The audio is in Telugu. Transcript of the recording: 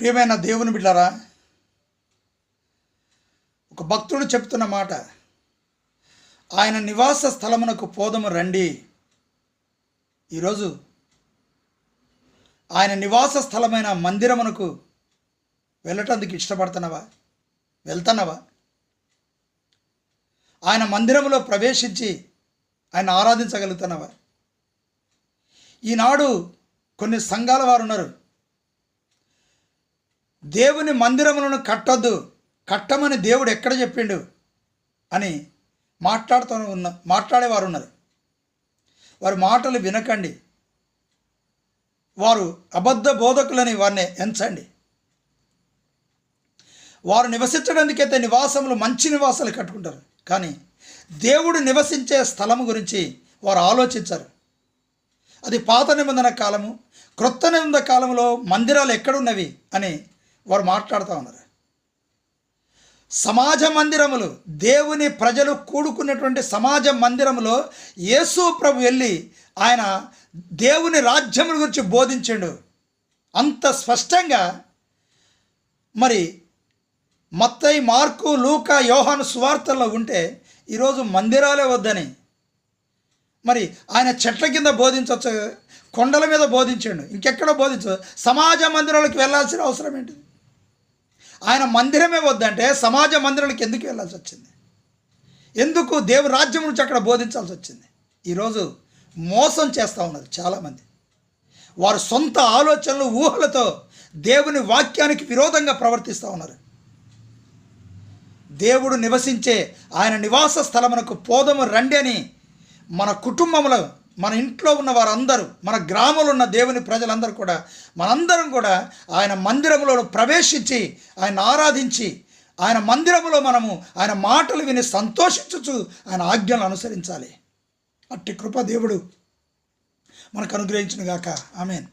ప్రియమైన దేవుని బిడ్డారా ఒక భక్తుడు చెప్తున్న మాట ఆయన నివాస స్థలమునకు పోదము రండి. ఈరోజు ఆయన నివాస స్థలమైన మందిరమునకు వెళ్ళటానికి ఇష్టపడుతున్నావా? వెళ్తున్నావా? ఆయన మందిరంలో ప్రవేశించి ఆయన ఆరాధించగలుగుతున్నావా? ఈనాడు కొన్ని సంఘాల వారు ఉన్నారు. దేవుని మందిరములను కట్టొద్దు. కట్టమని దేవుడు ఎక్కడ చెప్పిండు? అని మాట్లాడుతూ ఉన్న మాట్లాడేవారు ఉన్నారు. వారి మాటలు వినకండి. వారు అబద్ధ బోధకులని వారిని ఎంచండి. వారు నివసించడానికైతే నివాసములు మంచి నివాసాలు కట్టుకుంటారు. కానీ దేవుడు నివసించే స్థలం గురించి వారు ఆలోచించరు. అది పాత నిబంధన కాలము క్రొత్త నిబంధన కాలంలో మందిరాలు ఎక్కడున్నవి అని వారు మాట్లాడుతూ ఉన్నారు. సమాజ మందిరములు దేవుని ప్రజలు కూడుకున్నటువంటి సమాజ మందిరములో యేసు ప్రభు వెళ్ళి ఆయన దేవుని రాజ్యముల గురించి బోధించాడు. అంత స్పష్టంగా మరి మత్తై మార్కు లూక యోహాను సువార్తల్లో ఉంటే ఈరోజు మందిరాలే వద్దని. మరి ఆయన చెట్ల కింద బోధించవచ్చు కొండల మీద బోధించాడు. ఇంకెక్కడో బోధించు సమాజ మందిరాలకు వెళ్ళాల్సిన అవసరం ఏంటిది ఆయన మందిరమే వద్దంటే సమాజ మందిరాలకు ఎందుకు వెళ్ళాల్సి వచ్చింది? ఎందుకు దేవు రాజ్యం నుంచి అక్కడ బోధించాల్సి వచ్చింది? ఈరోజు మోసం చేస్తూ ఉన్నారు చాలామంది. వారు సొంత ఆలోచనలు ఊహలతో దేవుని వాక్యానికి విరోధంగా ప్రవర్తిస్తూ ఉన్నారు. దేవుడు నివసించే ఆయన నివాస స్థలమునకు పోదము రండి అని మన కుటుంబంలో మన ఇంట్లో ఉన్న వారందరూ మన గ్రామంలో ఉన్న దేవుని ప్రజలందరూ కూడా మనందరం కూడా ఆయన మందిరంలో ప్రవేశించి ఆయన ఆరాధించి ఆయన మందిరంలో మనము ఆయన మాటలు విని సంతోషించచ్చు ఆయన ఆజ్ఞలు అనుసరించాలి. అట్టి కృప దేవుడు మనకు అనుగ్రహించిన గాక ఆమెన్.